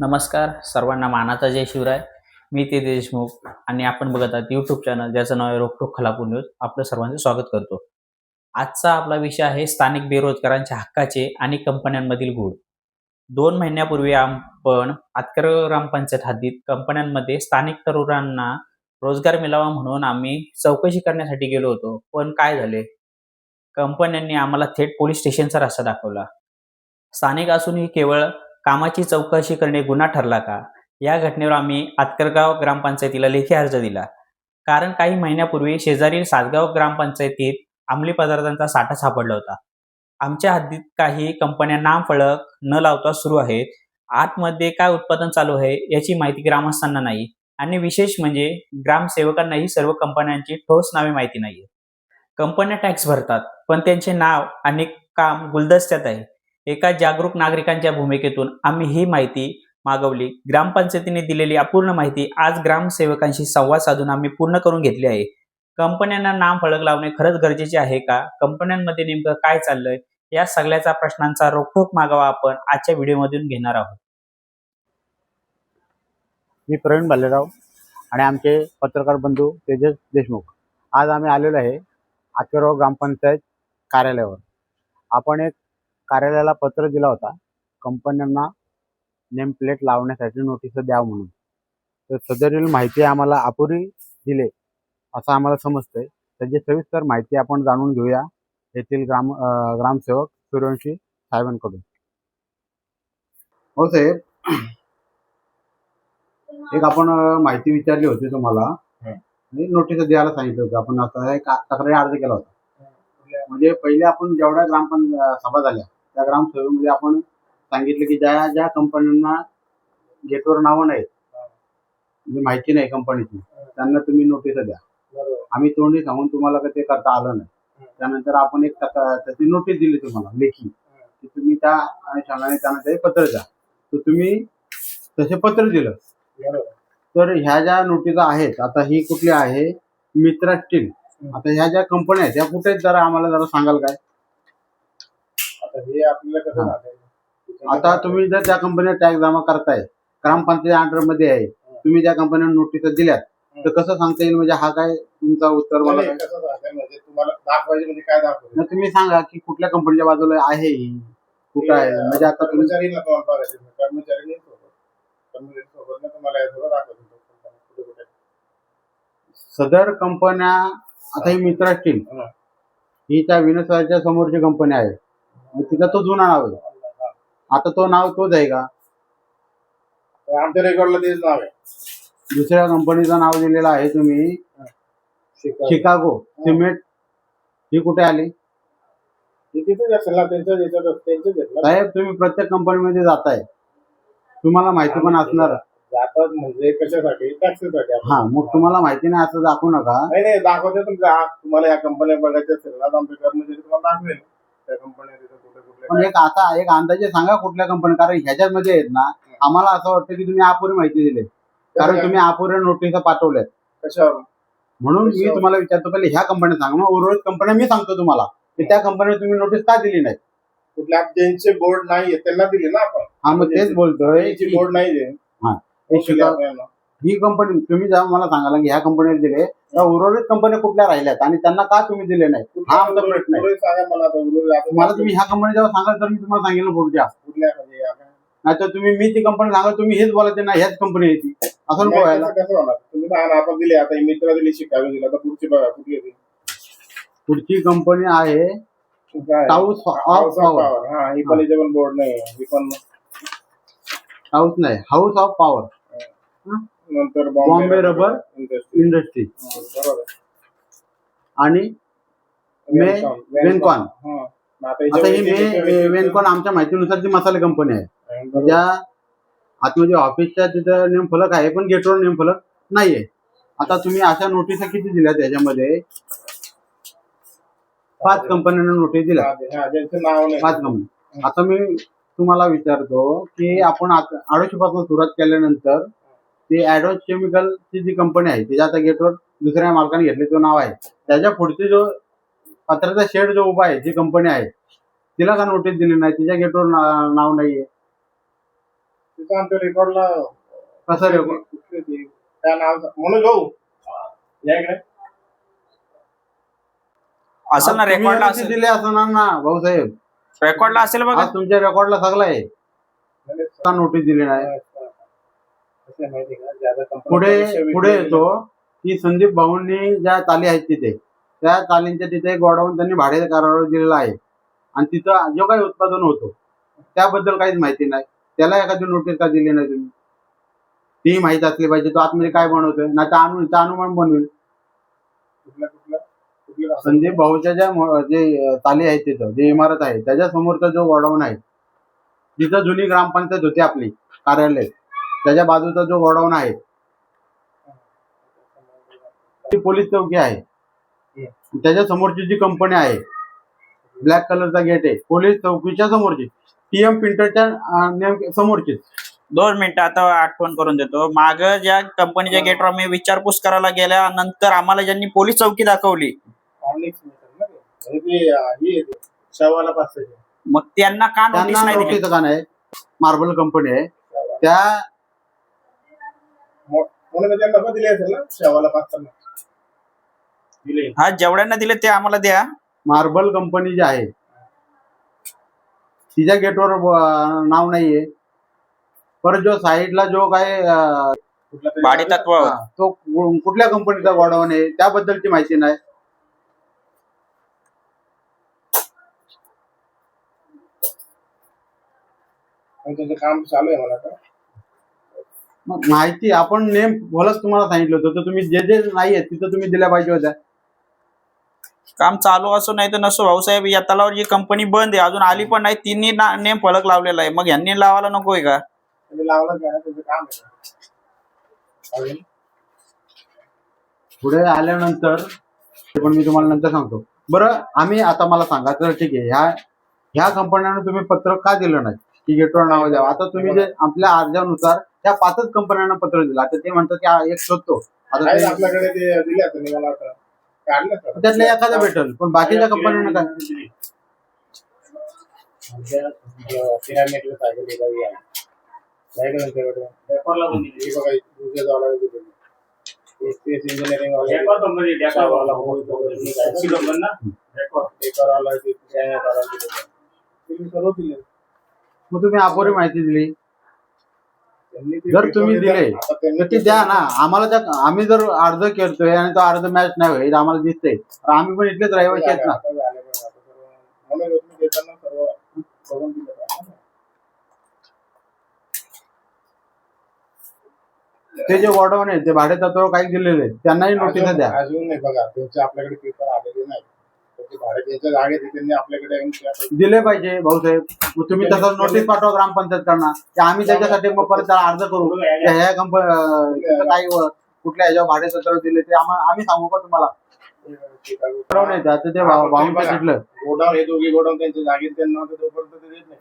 नमस्कार सर्वांना मानाचा जय शिवराय. मी ते देशमुख आणि आपण बघत आहात यूट्यूब चॅनल ज्याचं नाव आहे रोखोक खलापूर न्यूज आपलं सर्वांचं स्वागत करतो. आजचा आपला विषय आहे स्थानिक बेरोजगारांच्या हक्काचे आणि कंपन्यांमधील गुढ दोन महिन्यापूर्वी आपण आतकर ग्रामपंचायत हद्दीत कंपन्यांमध्ये स्थानिक तरुणांना रोजगार मिळावा म्हणून आम्ही चौकशी करण्यासाठी गेलो होतो. पण काय झाले? कंपन्यांनी आम्हाला थेट पोलीस स्टेशनचा रस्ता दाखवला. स्थानिक असूनही केवळ कामाची चौकशी करणे गुन्हा ठरला का? या घटनेवर आम्ही आतकरगाव ग्रामपंचायतीला लेखी अर्ज दिला. कारण काही महिन्यापूर्वी शेजारील सातगाव ग्रामपंचायतीत अंमली पदार्थांचा साठा सापडला होता. आमच्या हद्दीत काही कंपन्या नाम फळक न लावता सुरू आहेत. आतमध्ये काय उत्पादन चालू आहे याची माहिती ग्रामस्थांना नाही आणि विशेष म्हणजे ग्रामसेवकांनाही सर्व कंपन्यांची ठोस नावे माहिती नाही कंपन्या टॅक्स भरतात पण त्यांचे नाव आणि काम गुलदस्त्यात आहे. एका जागरूक नागरिकांच्या भूमिकेतून आम्ही ही माहिती मागवली. ग्रामपंचायतीने दिलेली अपूर्ण माहिती आज ग्रामसेवकांशी संवाद साधून आम्ही पूर्ण करून घेतली आहे. कंपन्यांना नाम फळक लावणे खरंच गरजेचे आहे का? कंपन्यांमध्ये नेमकं काय चाललंय? या सगळ्याचा प्रश्नांचा रोखोक मागावा आपण आजच्या व्हिडिओमधून घेणार आहोत. मी प्रवीण भालेराव आणि आमचे पत्रकार बंधू तेजस देशमुख. आज आम्ही आलेलो आहे आकेराव ग्रामपंचायत कार्यालयावर. आपण एक कार्यालयाला पत्र दिला होता. कंपन्यांना नेम प्लेट लावण्यासाठी नोटीस द्या म्हणून. तर सदरील माहिती आम्हाला अपुरी दिले असं आम्हाला समजतंय. त्याची सविस्तर माहिती आपण जाणून घेऊया येथील ग्राम ग्रामसेवक सूर्यवंशी साहेबांकडून. हो साहेब. एक आपण माहिती विचारली होती तुम्हाला. नोटीस द्यायला सांगितलं होतं. आपण आता एक तक्रारी अर्ज केला होता. म्हणजे पहिले आपण जेवढ्या ग्रामपंचायत सभा झाल्या त्या ग्रामसभेमध्ये आपण सांगितलं की ज्या ज्या कंपन्यांना गेटवर नावं नाहीत. म्हणजे माहिती नाही कंपनीची त्यांना तुम्ही नोटीस द्या. आम्ही तोंडी सांगून तुम्हाला का ते करता आलं नाही. त्यानंतर आपण एक त्याची नोटीस दिली तुम्हाला लेखी. की तुम्ही त्या अनुषंगाने त्यांना ते पत्र द्या. तर तुम्ही तसे पत्र दिलं. तर ह्या ज्या नोटिसा आहेत आता ही कुठली आहे? मित्रा स्टील आता ह्या ज्या कंपन्या आहेत त्या कुठे आहेत जरा आम्हाला जरा सांगाल काय? आता हे आपल्याला कसं. झालंय? आता तुम्ही जर त्या कंपन्या टॅक्स जमा करताय ग्रामपंचायत अंडरमध्ये आहे तुम्ही ज्या कंपन्यांना नोटिसा दिल्यात तर कसं सांगता येईल? म्हणजे हा काय तुमचा उत्तर मला नाही, काय? कसं झालंय म्हणजे तुम्हाला दाखवायचे म्हणजे काय दाखवायचं नाही, तुम्ही सांगा की कुठल्या कंपनीच्या बाजूला आहे ही? कुठं आहे? म्हणजे आता तुम्ही कर्मचारी ना तुम्हाला बघायचे कर्मचारी नाही सोबत. कर्मचारी सोबत ना तुम्हाला हे सगळं दाखवायचं कुठे कुठे सदर कंपन्या आता ही मित्रा स्टील हा. ही त्या विनसच्या समोरची कंपनी आहे. तिचा तो जुना नाव आहे आता तो नाव तोच आहे का? आमच्या रेकॉर्डला तेच नाव आहे. दुसऱ्या कंपनीचं नाव दिलेलं आहे तुम्ही. शिकागो. सिमेंट. ही कुठे आली? साहेब तुम्ही प्रत्येक कंपनीमध्ये जाताय. तुम्हाला माहिती पण असणार. जातात म्हणजे कशासाठी? टॅक्सीसाठी. हा मग तुम्हाला माहिती नाही असं दाखवू नका. नाही नाही दाखवते तुमच्या तुम्हाला या कंपन्या बघायच्या असेल ना तर आमचे कर्मचारी तुम्हाला दाखवेल. त्या कंपन्या तिथे कुठे कुठे पण एक आता एक अंदाजे सांगा कुठल्या कंपनी कारण ह्याच्यामध्ये आहेत ना आम्हाला असं वाटतं की तुम्ही अपुरी माहिती दिली. कारण तुम्ही अपुऱ्या नोटिसा पाठवल्यात. कशावर? म्हणून मी तुम्हाला विचारतो पहिले ह्या कंपन्या सांगा. मग उर्वरित कंपन्या मी सांगतो तुम्हाला की त्या कंपनीला तुम्ही नोटीस का दिली नाही? कुठल्या ज्यांचे बोर्ड नाहीये त्यांना दिले ना आपण. हा मग तेच बोलतोय बोर्ड नाही हा, शिका- ही कंपनी तुम्ही जेव्हा मला सांगाल की ह्या कंपनीला दिले त्या उर्वरित कंपन्या कुठल्या राहिल्यात? आणि त्यांना का तुम्ही दिले नाही हा आमचा प्रश्न आहे. मला तुम्ही ह्या कंपनी जेव्हा सांगाल तर मी तुम्हाला सांगेल पुढच्या. कुठल्या म्हणजे? नाही तर तुम्ही मी ती कंपनी सांगा तुम्ही हेच बोलायचे ना ह्याच कंपनी आहे ती. असं नको व्हायला. आपण दिले आता मित्र दिली शिकावी दिली आता पुढची बघा कुठली होती पुढची कंपनी आहे? टाऊस ऑफ पॉवर. हा ही पण बोर्ड नाही ही पण हाऊस नाही हाऊस ऑफ पॉवर नंतर बॉम्बे रबर इंडस्ट्री इंडस्ट्री बरोबर. आणि मे. वेनकॉन. हा. आता आता ही मे वेनकॉन आमच्या माहितीनुसार ती मसाले कंपनी आहे. बरोबर. ज्या आतमध्ये ऑफिसच्या तिथं नेम फलक आहे पण गेटवर नेम फलक नाहीये. आता तुम्ही अशा नोटिसा किती दिल्या त्याच्यामध्ये पाच कंपन्यांना नोटीस दिल्या हा, हा, ज्यांचं नाव नाही. पाच कंपनी आता मी तुम्हाला विचारतो की आपण आडोशी पासून सुरुवात केल्यानंतर ती ऍडव्हान्स केमिकलची जी कंपनी आहे त्याच्या आता गेटवर दुसऱ्या मालकाने घेतले तो नाव आहे. त्याच्या पुढचे जो पत्र्याचा शेड जो उभा आहे जी कंपनी आहे तिला का नोटीस दिली नाही? तिच्या गेटवर नाव नाहीये. तिथं आमच्या रेकॉर्डला कसं रे त्या नाव म्हणून भाऊ या इकडे. असेल ना आज तुम्ही रेकॉर्डला नोटीस असेल. दिले असणार ना भाऊसाहेब? रेकॉर्डला असेल बघा. आज तुमच्या रेकॉर्डला सगळं आहे. का नोटीस दिली नाही कसं आहे माहिती आहे का ज्यादा कंपनी पुढे पुढे येतो की संदीप भाऊंनी ज्या ताली आहेत तिथे त्या तालींच्या तिथे गोडाऊन त्यांनी भाडे करारावर दिलेला आहे. आणि तिथं जो काही उत्पादन होतो त्याबद्दल काहीच माहिती नाही. त्याला एखादी नोटीस का दिली नाही तुम्ही? ती माहिती असली पाहिजे तो आतमध्ये काय बनवतोय? ना त्या अनु त्या अनुमान बनवेल? संदीप भाऊच्या ज्या जे ताली आहेत तिथं जे इमारत आहे त्याच्या समोरचा जो गोडाऊन आहे जिथं जुनी ग्रामपंचायत होती आपली कार्यालय. त्याच्या बाजूचा जो गोडाऊन आहे ती पोलीस चौकी आहे. त्याच्या समोरची जी कंपनी आहे ब्लॅक कलरचा गेट आहे पोलीस चौकीच्या समोरची टीएम प्रिंटरच्या अं, नेमके समोरची दोन मिनिटं आता आठवण करून देतो. माग ज्या कंपनीच्या गेटवर मी विचारपूस करायला गेल्यानंतर आम्हाला ज्यांनी पोलीस चौकी दाखवली मग त्यांना का नोटीस नाही दिली? नोटीस का नाही? मार्बल कंपनी आहे. त्या दिले असेल ना शवाला पाच दिले. हा जेवढ्यांना दिले ते आम्हाला द्या. मार्बल कंपनी जी आहे तिच्या गेटवर नाव नाहीये. परत जो साईडला जो काय भाडे तत्व. तो कु- कुठल्या कंपनीचा गोडाऊन आहे त्याबद्दलची माहिती नाही. त्याचं काम चालू आहे मला माहिती आपण नेम बोलच तुम्हाला सांगितलं होतं. तर तुम्ही जे जे नाहीये तिथं तुम्ही दिल्या पाहिजे होत्या. काम चालू असो नाही तर नसो. भाऊसाहेब या तलावर जी कंपनी बंद आहे अजून आली पण नाही तिन्ही ना- नेम फलक लावलेला आहे. मग यांनी लावायला नकोय का? त्यांनी लावलं काय त्याचं काम आहे. अजून पुढे आल्यानंतर ते पण मी तुम्हाला नंतर सांगतो. बरं आम्ही आता मला सांगा. तर ठीक आहे ह्या ह्या कंपन्यांना तुम्ही पत्र का दिलं नाही? की गेटवर नाव द्यावं. आता तुम्ही जे आपल्या अर्जानुसार त्या पाचच कंपन्यांना पत्र दिलं. आता ते म्हणतात की एक शोधतो. आता ते आपल्याकडे ते दिले आता का? त्यातलं एखादं भेटल. पण बाकीच्या कंपन्यांना काय? दिलेली आहे. हे बघा, engineering वाले. होय, ते मी सर्व दिले. मग तुम्ही अपुरी माहिती दिली. जर तुम्ही दिले, तर ती द्या ना. आम्हाला त्या आम्ही जर अर्ज करतोय आणि तो अर्ज मॅच नाही होईल आम्हाला दिसतंय. तर आम्ही पण इथलेच रहिवासी आहेत ना. ते जे वॉर्डवन आहे ते भाडे तत्वावर काही दिलेले आहेत त्यांनाही नोटीस द्या. अजून नाही बघा त्यांचे आपल्याकडे पेपर आलेले नाही दिले पाहिजे भाऊसाहेब. मग तुम्ही तसं नोटीस पाठवा ग्रामपंचायतकडनं. की आम्ही त्याच्यासाठी मग परत त्याला अर्ज करू. की ह्या कंपनी काही कुठल्या ह्याच्यावर भाडे तत्वावर दिले ते आम्हा- आम्ही सांगू का तुम्हाला? नाही आता ते भाऊंचं गोडाऊन हे दोघे गोडाऊन त्यांच्या जागेत त्यांना होतं तोपर्यंत ते देत नाही.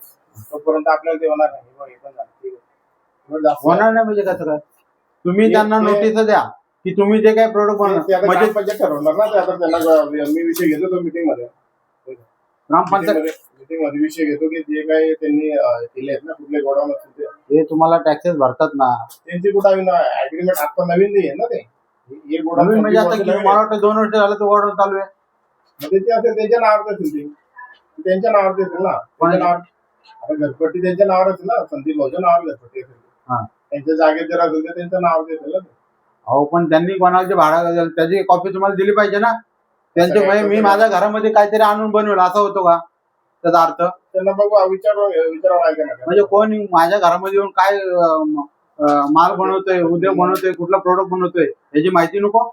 तोपर्यंत आपल्याला ते होणार नाही. बघ, हे पण झालं. ठीक आहे. एवढं जास्त होणार नाही म्हणजे कसं? काय तुम्ही ते- त्यांना ते- नोटीस द्या. की तुम्ही जे काही प्रोडक्ट आता म्हणजे ग्रामपंचायत ठरवणार ना ते. आता त्यांना मी विषय घेतो तो मीटिंगमध्ये. ग्रामपंचायत मीटिंगमध्ये विषय घेतो की जे काही त्यांनी दिले आहेत ना कुठले गोडाऊन असतील ते. हे तुम्हाला टॅक्सेस भरतात ना. त्यांची कुठं अग्रीमेंट आता नवीन नाही आहे ना ते. हे गोडाऊन म्हणजे आता. मला वाटतं दोन वर्ष झालं तो ऑर्डर चालू आहे. मग त्याचे असेल त्यांच्या नावावर असेल ते. त्यांच्या नावावर असेल ना. त्यांच्या नावावर आता घरपट्टी त्यांच्या नावावर असेल ना. संदीप भाऊच्या नावावर घरपट्टी असेल. हा. त्यांच्या जागेत जर असेल तर त्यांच्या नावावर असेल ना. अहो पण त्यांनी कोणाला जे भाडा त्याची कॉपी तुम्हाला दिली पाहिजे ना. त्यांचे काय म्हणजे मी? माझ्या घरामध्ये काहीतरी आणून बनवेल असं होतो का? त्याचा अर्थ? त्यांना बघू विचार विचारावं ऐका म्हणजे कोण माझ्या घरामध्ये येऊन काय माल बनवतोय उद्योग बनवतोय कुठला प्रोडक्ट बनवतोय याची माहिती नको?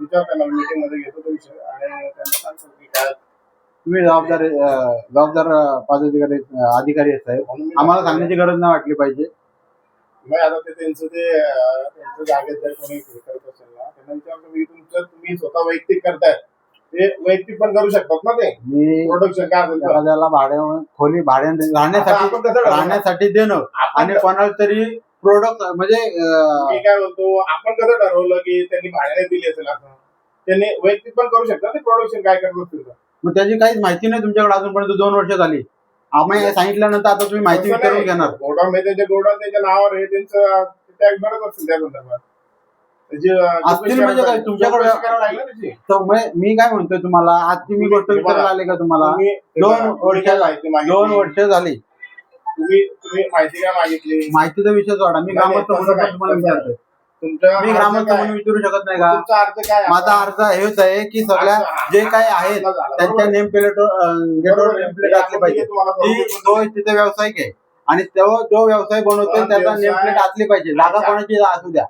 विचार त्यांना मीटिंगमध्ये घेतो तो विषय. आणि त्यांना सांगतो की काय तुम्ही जबाबदार जबाबदार पदाधिकारी अधिकारी साहेब. आम्हाला सांगण्याची गरज नाही वाटली पाहिजे. नाही आता ते त्यांचं ते अं, त्यांच्या जागेत जर कोणी हे करत असेल ना त्यांना विचारतो मी तुमचं तुम्ही स्वतः वैयक्तिक करताय ते वैयक्तिक पण करू शकतात ना ते मी प्रोडक्शन काय असेल तर. एखाद्याला भाड्या खोली भाड्याने आता राहण्यासाठी आपण कसं ठरवणार? राहण्यासाठी देणं आपण आणि कोणाला तरी प्रोडक्ट म्हणजे अं, मी काय बोलतो आपण कसं ठरवलं की त्यांनी भाड्याने दिली असेल असं त्यांनी वैयक्तिक पण करू शकतात ते प्रोडक्शन काय करत असतील तर. मग त्याची काहीच माहिती नाही तुमच्याकडे अजूनपर्यंत दोन वर्ष झाली आम्ही सांगितल्यानंतर आता तुम्ही माहिती तसं विचारून नाही. घेणार गोडाऊन म्हणजे त्यांच्या गोडाऊन त्यांच्या नावावर आहे त्यांचं टॅग भरत असतील त्या संदर्भात त्याची, अं, असतील म्हणजे काय? तुमच्याकडे- लागेल ना त्याची. तर मग मी काय म्हणतोय तुम्हाला आज तुम्ही गोष्ट विचारायला आले का तुम्हाला तुम्ही दोन थोडी काय माहिती मागितली. दोन वर्ष झाली तुम्ही तुम्ही माहिती काय मागितली माहितीचा विषय सोडा मी नाही, ग्रामस्थ तसं म्हणून काय, पण तुम्हाला तसं विचारतोय तुमच्या मी अर्ज ग्रामस्थ काय? म्हणून विचारू शकत नाही का? तुमचा अर्ज काय आहे? माझा अर्ज हेच आहे की सगळ्या जे काही आहेत त्यांच्या. नेम प्लेट गेटवर बरोबर. नेम प्लेट असली पाहिजे. तुम्हाला ती सांगतो. तो तिथे व्यावसायिक आहे. आणि तो जो व्यवसाय बनवतोय पण त्याचा नेम प्लेट असली पाहिजे. जागा कोणाची असू द्या.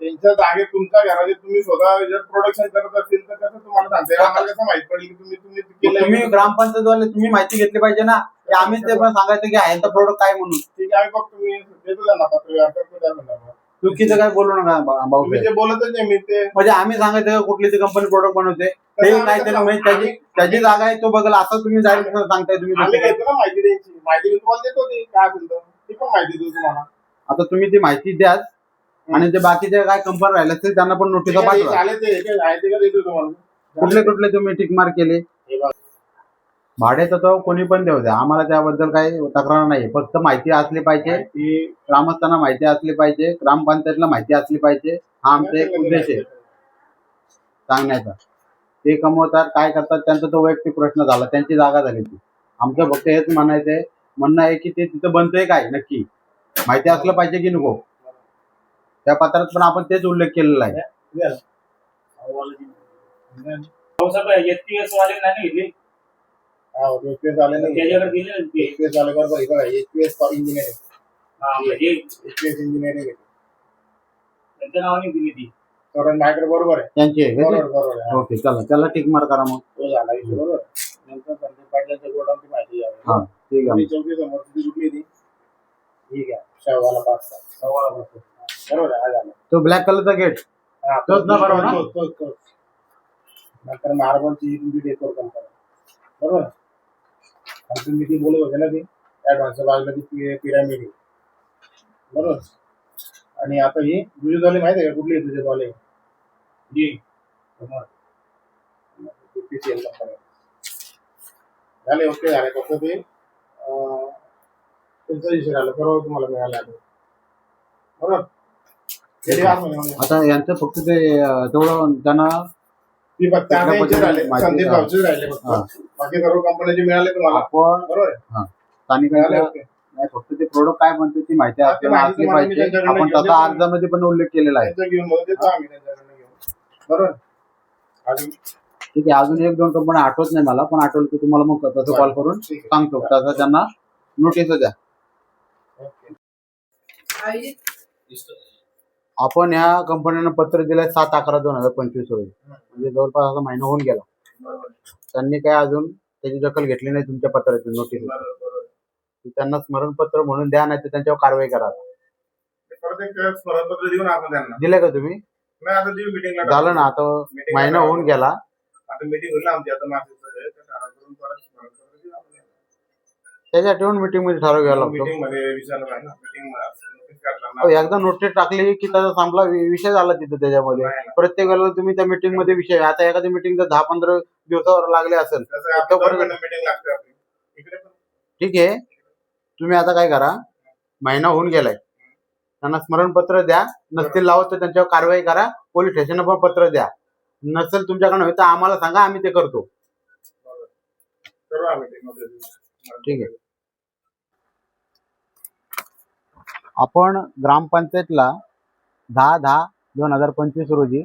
त्यांच्या जागेत तुमच्या घरात तुम्ही स्वतः जर प्रोडक्शन करत असेल तर कसं तुम्हाला सांगते? आम्हाला कसं माहीत पडेल की तुम्ही तुम्ही केलं तुम्ही ग्रामपंचायत वाले तुम्ही माहिती घेतली पाहिजे ना. की आम्ही ते पण सांगायचं की ह्यांचा प्रोडक्ट काय म्हणून? ठीक आहे बघ तुम्ही. देतो त्यांना पत्र करतो त्या संदर्भात. चुकीचं काय बोलू नका भाऊ. तुम्ही जे बोलतच नाही मी ते म्हणजे आम्ही सांगायचं का कुठली ती कंपनी प्रोडक्ट बनवते. ते आम्ही काहीतरी म्हणजे त्याची आम्ही- त्याची जागा आहे तो बघल. असं तुम्ही डायरेक्ट सांगताय तुम्ही आम्ही दुसरं. घेतो ना माहिती द्यायची? माहिती मी तुम्हाला देतो ती. काय असेल तर. ती पण माहिती देऊ तुम्हाला. आता तुम्ही ती माहिती द्या आणि ते बाकीचे काय कंपनी राहिले असतील त्यांना पण नोटीस पाठवा. झाले ते. ते आहे ते का देतो तुम्हाला? कुठले कुठले तुम्ही टिक मार्क केले. भाड्याचं तर कोणी पण देऊ द्या. आम्हाला त्याबद्दल काही तक्रार नाही फक्त माहिती असली पाहिजे. माहिती ग्रामस्थांना माहिती असली पाहिजे. ग्रामपंचायतला माहिती असली पाहिजे. हा आमचा एक उद्देश आहे. सांगण्याचा. ते कमवतात काय करतात त्यांचा तो वैयक्तिक प्रश्न झाला. त्यांची जागा झाली ती. आमचं फक्त हेच म्हणायचं आहे. म्हणणं आहे की ते तिथं बनतंय काय? नक्की. माहिती असलं पाहिजे की नको? त्या पत्रात पण आपण तेच उल्लेख केलेला आहे. एसपीएस वाले नाही हा एचपीएस आले नाही ना ते. एचपीएस आले बरोबर हे। फॉर हा, म्हणजे त्यांच्या नावाने दिली ती कारण बरोबर आहे त्यांची बरोबर बरोबर आहे ओके चला त्याला टिक मार करा मग तो झाला विषय बरोबर। नंतर संदीप पाटलांच्या गोडाऊनची माहिती हा ठीक आहे चौकी समोर ती कुठली ती ठीक आहे शाहवाला पाच सहा सव्वाला पाच बरोबर आहे हा झाला तो ब्लॅक कलरचा गेट हा, तोच ना। बरोबर ना? तोच, तोच. नंतर मार्बलची डेकोर कंपनी बरोबर? तुम्ही ती बोलत होते ना ती? ऍडव्हान्स बाजूला ती पिरामिड आहे. बरोबर? आणि आता ही दुजेवाले माहिती आहे का? कुठली तुझे झाले? झाले ओके झाले. फक्त ते तुमचा त्यांचा विषय बरोबर परवा तुम्हाला मिळाला बरोबर? आता यांचं फक्त ते तेवढं त्यांना ती फक्त राहिले संदीप राहिले हा. बाकी सर्व कंपन्याचे मिळाले तुम्हाला. आपण बरोबर आहे? स्थानिकांच्या मिळाले ओके. नाही फक्त ते प्रोडक्ट काय म्हणते ती माहिती हा, ते आपल्याला माहिती असली तुम्हाला मी पाहिजे. त्यांच्याकडनं आपण घेऊन तसा देतो. अर्जामध्ये पण उल्लेख केलेला आहे. त्यांचं घेऊन मग देतो आम्ही त्यांच्याकडनं घेऊन. बरोबर? अजून? ठीक आहे अजून एक दोन कंपन्या आठवत नाही मला पण आठवलं की तुम्हाला मग तसं कॉल करून ठीक आहे. सांगतो. तसं त्यांना नोटीस द्या. ओके. आपण ह्या कंपन्यांना पत्र दिलंय सात अकरा दोन हजार पंचवीस रोजी. म्हणजे जवळपास असा महिना होऊन गेला. त्यांनी काय अजून त्याची दखल घेतली नाही तुमच्या पत्राची नोटीस त्यांना स्मरणपत्र म्हणून द्या नाही तर त्यांच्यावर कारवाई करा. दिलं स्मरणपत्र देऊन आपण त्यांना का तुम्ही? नाही आता देऊ मिटिंगला झालं ना आता Meeting महिना होऊन गेला. आता होईल ना आमची आता परत स्मरणपत्र देऊ आपण. त्याच्या ठेवून मीटिंगमध्ये ठराव घ्यावा लागतो विचारलं पाहिजे ना मीटिंग अहो, एकदा नोटीस टाकली की त्याचा संपला वि- विषय झाला तिथं त्याच्यामध्ये. प्रत्येक वेळेला तुम्ही त्या मीटिंगमध्ये विषय आता एखादी मीटिंग जर दहा पंधरा दिवसावर लागले असेल तसं आपल्या दरम्यान मीटिंग लागते आपली. इकडे पण. ठीक आहे. तुम्ही आता काय करा महिना होऊन गेलाय. त्यांना स्मरणपत्र द्या. नसतील लावत तर त्यांच्यावर कारवाई करा. पोलीस स्टेशनला पण पत्र द्या. नसेल तुमच्याकडनं होईल तर आम्हाला सांगा आम्ही ते करतो. करू आम्ही. ठीक आहे. आपण ग्रामपंचायतला दहा दहा दोन हजार पंचवीस रोजी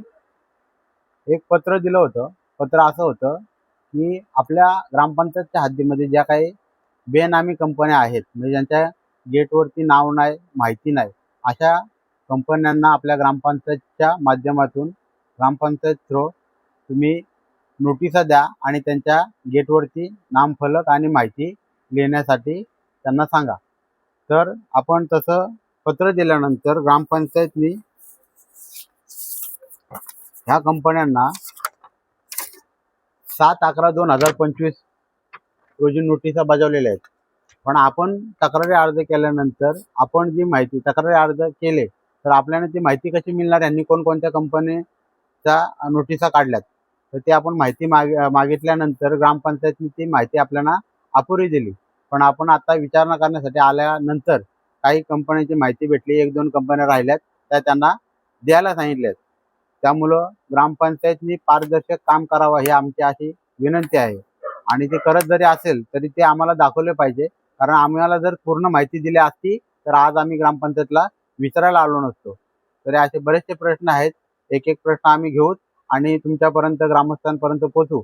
एक पत्र दिलं होतं. पत्र असं होतं की आपल्या ग्रामपंचायतच्या हद्दीमध्ये ज्या काही बेनामी कंपन्या आहेत म्हणजे ज्यांच्या गेटवरती नाव नाही माहिती नाही अशा कंपन्यांना आपल्या ग्रामपंचायतच्या माध्यमातून ग्रामपंचायत थ्रो तुम्ही नोटिसा द्या आणि त्यांच्या गेटवरती नामफलक आणि माहिती लिहिण्यासाठी त्यांना सांगा. तर आपण तसं पत्र दिल्यानंतर ग्रामपंचायतनी ह्या कंपन्यांना सात अकरा दोन हजार पंचवीस रोजी नोटिसा बजावलेल्या आहेत. पण आपण तक्रारी अर्ज केल्यानंतर आपण जी माहिती तक्रारी अर्ज केले तर आपल्याला ती माहिती कशी मिळणार? यांनी कोणकोणत्या कंपनीच्या नोटिसा काढल्यात? तर ते आपण माहिती माग मागितल्यानंतर ग्रामपंचायतनी ती माहिती आपल्याला अपुरी दिली. पण आपण आता विचारणा करण्यासाठी आल्यानंतर काही कंपन्यांची माहिती भेटली. एक दोन कंपन्या राहिल्यात त्या त्यांना द्यायला सांगितल्यात. त्यामुळं ग्रामपंचायतनी पारदर्शक काम करावं ही आमची अशी विनंती आहे. आणि ते करत जरी असेल तरी ते आम्हाला दाखवले पाहिजे. कारण आम्हाला जर पूर्ण माहिती दिली असती तर आज आम्ही ग्रामपंचायतला विचारायला आलो नसतो. तरी असे बरेचसे प्रश्न आहेत. एक एक प्रश्न आम्ही घेऊ आणि तुमच्यापर्यंत ग्रामस्थांपर्यंत पोचू